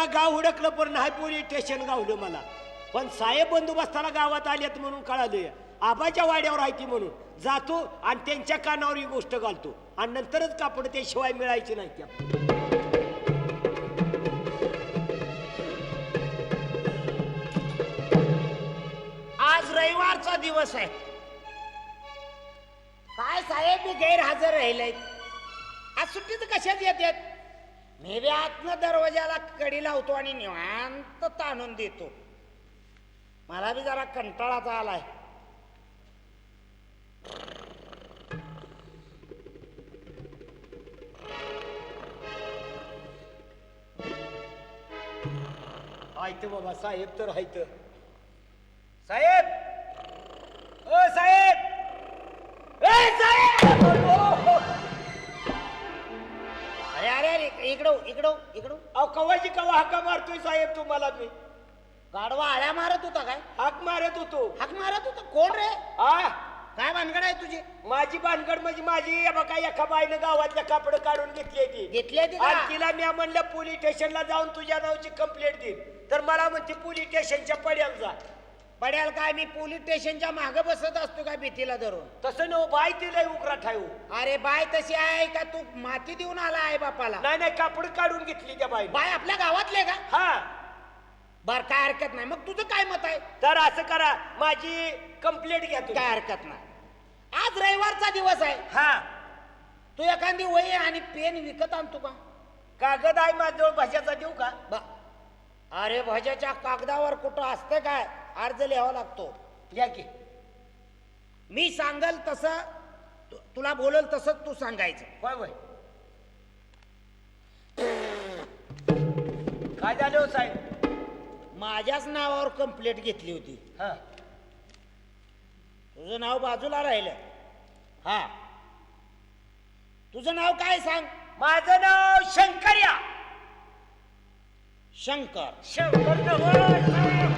जरा गाव हुडकलं पण नाही पोलीस स्टेशन गावलं मला. पण साहेब बंदोबस्ताला गावात आल्यात म्हणून कळालं आबाच्या वाड्यावर आहे ती म्हणून. जातो आणि त्यांच्या कानावर ही गोष्ट घालतो. आणि नंतरच कापड ते शिवाय मिळायची नाही त्या. आज रविवारचा दिवस आहे. काय साहेब मी गैरहजर राहिले आज सुट्टीत कशात येतात? मी बी आतनं दरवाजाला कडी लावतो आणि निवांत ताणून देतो. मला बी जरा कंटाळाचा आलाय. आहेत बाबा साहेब तर हायत. साहेब! ओ साहेब! ए साहेब! इकडं इकडं. इकडं कवाची कवा हाका मारतोय साहेब तुम्हाला मी? गाडवा आळ्या मारत होता काय? हाक मारत होतो. हाक मारत होता? कोण रे? आ? काय भानगड आहे तुझी? माझी भानगड म्हणजे माझी बघा एका बाईनं गावातल्या कापड काढून घेतली ती. घेतली ती का? आणि तिला मी म्हणलं पोलीस स्टेशनला जाऊन तुझ्या नावाची कंप्लेंट देईन. तर मला म्हणते पोलीस स्टेशनच्या पड्याला जा. पड्याल काय मी पोलीस स्टेशनच्या मागे बसत असतो काय भीतीला धरून? तसं नो बाई तिला उकरा ठाऊ. अरे बाय तशी आहे का तू? माती देऊन आला आहे बापाला. नाही नाही कापड काढून घेतली त्या बाई बाय आपल्या गावातले का? हा. बर काय हरकत नाही. मग तुझं काय मत आहे? तर असं करा माझी कंप्लेंट घ्या तुम्ही. काय हरकत नाही. आज रविवारचा दिवस आहे. हा. तू एखादी वही आणि पेन विकत आणतो का? कागद आहे माझ्याजवळ भाषाचा देऊ का? ब- अरे भजाच्या कागदावर कुठं असतं काय? अर्ज लिहावा लागतो. घ्या की. मी सांगल तसं तु- तुला बोलल तसं तू सांगायचं. होय होय. काय झालं हो साहेब? माझ्याच नावावर कंप्लेंट घेतली होती. हा. तुझं नाव बाजूला राहिलं. हा. तुझं नाव काय सांग? माझं नाव शंकर्या. शंकर. शंकर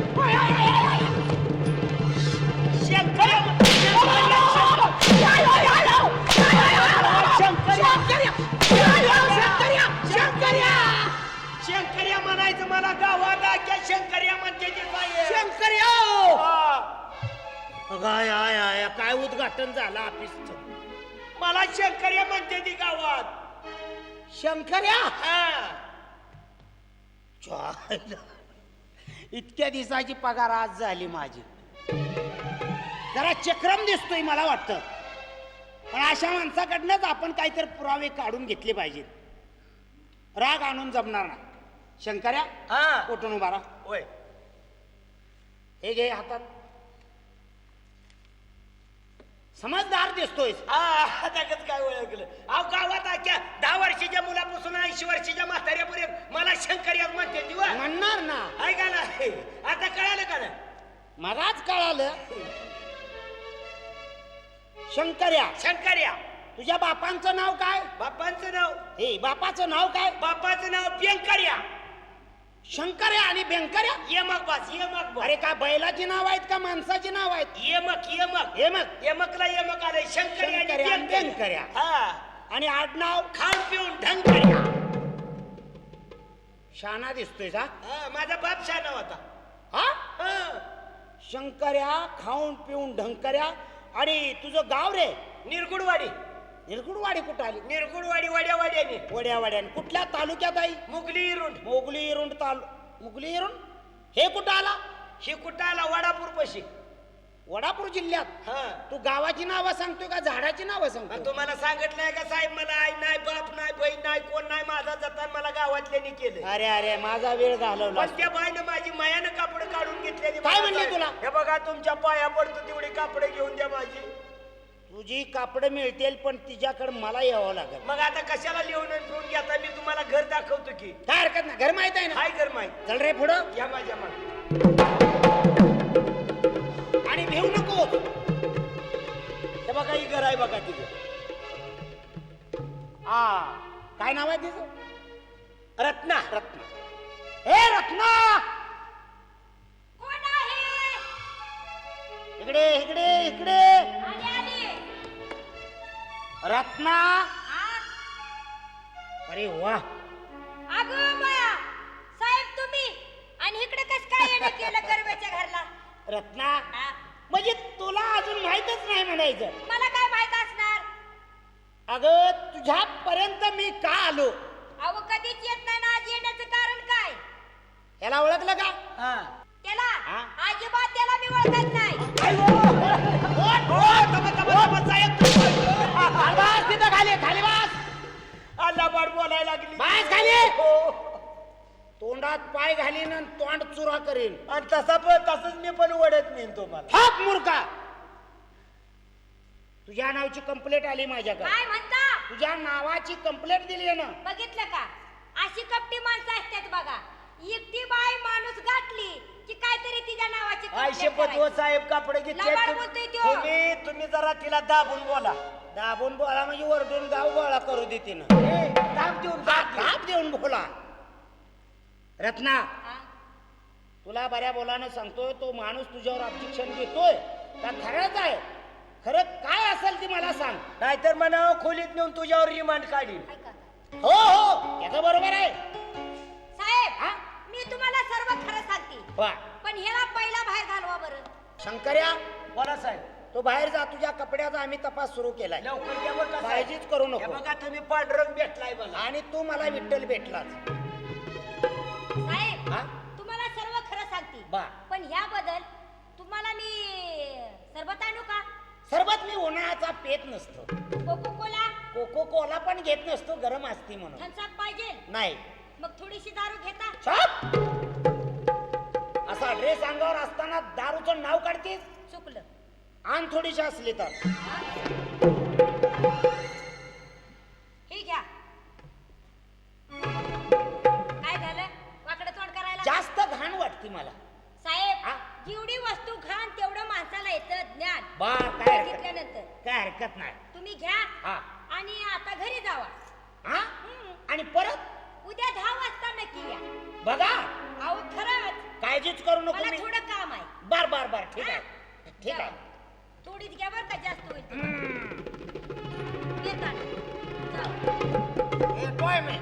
काय आय आय काय उद्घाटन झालं ऑफिसचं? मला शंकर्या म्हणते ती गावात. शंकर्या? हा. इतक्या दिवसाची पगार आज झाली माझी. जरा चक्रम दिसतोय मला वाटतं. पण अशा माणसाकडनंच आपण काहीतरी पुरावे काढून घेतले पाहिजेत. राग आणून जमणार ना शंकर्या हा. कुठून उभा राहा. होय. हे घे हातात. समजदार दिसतोय हा कसं काय ओळखलं? अहो गावात आख्या दहा वर्षाच्या मुलापासून ऐंशी वर्षाच्या म्हाताऱ्यापर्यंत मला शंकर्या म्हणते ती वा. म्हणणार ना. का ना आता कळालं का ना मलाच कळालं. शंकर्या शंकर्या तुझ्या बापांचं नाव काय? बापांचं नाव? हे बापाचं नाव काय? बापाचं नाव व्यंकर्या शंकर्या आणि बेंकर्या यमक बास यमक बास. अरे का बैलाची नाव आहेत का माणसाची नाव आहेत? यमक यमक मग. यमकला यमक आलंय शंकर्या आणि शंकर्या आणि. हा. आणि आडनाव? खाऊन पिऊन ढंकर्या. शाना दिसतोय का? हा माझा बाप शाना होता. हा? हा. शंकर्या खाऊन पिऊन ढंकर्या आणि तुझं गाव रे? निरगुडवाडी. निरगुडवाडी कुठं आली? निरगुडवाडी वाड्या वाड्याने वड्या वड्यान कुठल्या तालुक्यात आई? मुगली इरुंड. मोगली इरुंड तालु मुगली इरुंड? हे कुठं आला? ही कुठं आला? वडापूर पशी वडापूर जिल्ह्यात? हा. तू गावाची नावं सांगतोय का झाडाची नावं सांगतो तुम्हाला सांगितलंय का साहेब मला आई नाही बाप नाही बहीण नाही कोण नाही माझा जतान मला गावातल्यानी केलं अरे अरे माझा वेळ घालवला पण त्या बाईनं माझी मायानं कापड काढून घेतलेली काय म्हणली तुला? हे बघा तुमच्या पाया पडतो तेवढी कापड घेऊन द्या माझी. तुझी कापड मिळतील पण तिच्याकडे मला यावं लागेल. मग आता कशाला लिहून आणि ठेवून घेता मी तुम्हाला घर दाखवतो की. काय हरकत नाही घर माहीत आहे ना? हाय घर माहिती. चल रे पुढं. या माझ्या मागे. आणि भेऊ नको. हे बघा ही घर आहे बघा तिथे. हा काय नाव आहे तिचं? रत्ना. रत्ना. रत्ना? अरे वा. अगं बया साहेब आणि इकडे कस काय येणं केलं गरब्याच्या घरला? रत्ना हा? म्हणजे तुला अजून माहीतच नाही म्हणायचं. मला काय माहीत असणार? अगं तुझ्यापर्यंत मी का आलो? अहो कधीच येत तोंडात पाय घालीन आणि तोंड चुरा करीन. आणि तसा पण तसंच मी पण ओढत नाही तुम्हाला. हाप मूर्खा! तुझ्या नावाची कंप्लेंट आली माझ्याकडे. काय म्हणता? तुझ्या नावाची कंप्लेंट दिली आहे ना बघितलं का? अशी कपटी माणसं असतात बघा. एकटी बाई माणूस गाठली की काहीतरी तिच्या नावाची आय complaint शपथ हो करायची. साहेब कापड घेतले लबाड तुम- बोलतोय त्यो. तुम्ही तुम्ही जरा तिला दाबून बोला. दाबून बोला म्हणजे वरडून गाव गोळा करू दे तिनं. ए, दाब देऊन दाब देऊन. दाब देऊन बोला. रत्ना हा? तुला बऱ्या बोलानं सांगतोय तो माणूस तुझ्यावर ऑब्जेक्शन घेतोय. का खरंच आहे. खरं काय असेल ती मला सांग. नाहीतर म्हणा खोलीत नेऊन तुझ्यावर रिमांड काढीन. ऐका का? हो हो. त्याचं बरोबर आहे. साहेब हा? मी तुम्हाला सर्व खरं सांगते. वा. पण ह्याला पहिला बाहेर घालवा बरं. शंकर्या बोला साहेब. तो बाहेर जा तुझ्या कपड्याचा आम्ही तपास सुरू केलाय. लवकर घ्या बरं का साहेब. काळजीच करू हे नको बघा तुम्ही पांढरंग भेटलाय मला. आणि तू मला विठ्ठल भेटलाच साहेब हा? तुम्हाला सर्व खरं सांगते. बा. पण ह्याबद्दल तुम्हाला मी सरबत आणू का? सरबत मी उन्हाळ्याचा पेत नसतो. कोको कोला कोको कोला पण घेत नसतो गरम असती म्हणून. थम्सअप पाहिजे. नाही. मग थोडीशी दारू घेता. छाप! असा ड्रेस अंगावर असताना दारूचं नाव काढतेस? चुकलं. आण थोडीशी असली तर? हे? हरकत नाही तुम्ही घ्या हा आणि आता घरी जावा हा हम्म. आणि परत उद्या दहा वाजता नक्की या बघा अहो खरंच काळजीच करू नको मला मी थोडं काम आहे बर बर बर ठीक? आहे ठीक. आहे थोडीच घ्या बरं का जास्त होईल तर. हम्म. येताना. जाऊ. येतोय मी.